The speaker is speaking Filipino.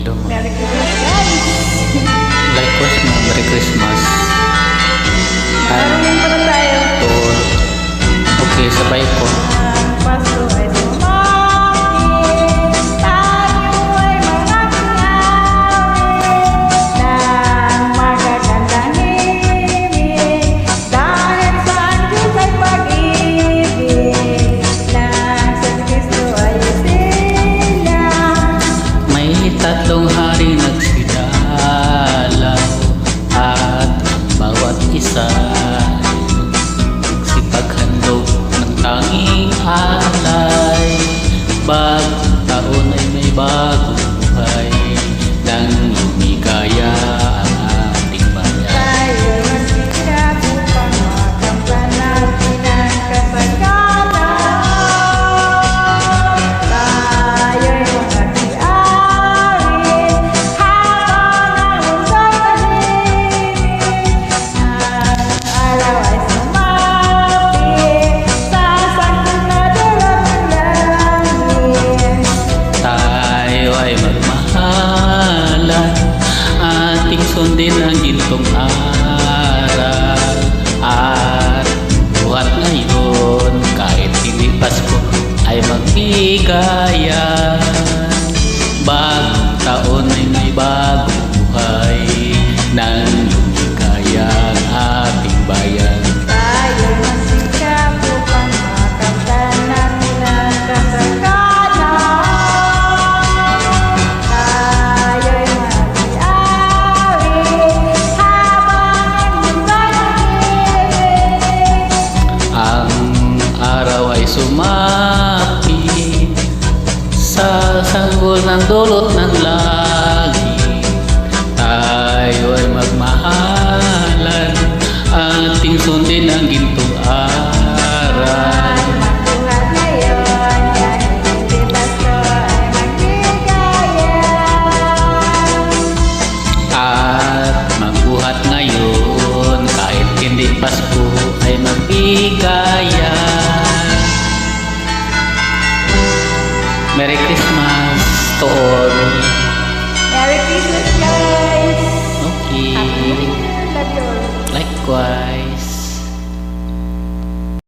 Hello, ma. Merry Christmas! Likewise, ma. Merry Christmas. Marunong pala tayo. Okay, sabay ko. Ang Pasko tanging alay bagong taon ay may bagong ay magmahalan. Ating sundin ang gintong araw At buhat ngayon Kahit hindi Pasko ay magbigayan araw ay sumapit sa sanggol ng dulot ng langit. Tayo ay magmahalan, ating sundin ang gintong hindi Pasko ay magbigaya. Likewise.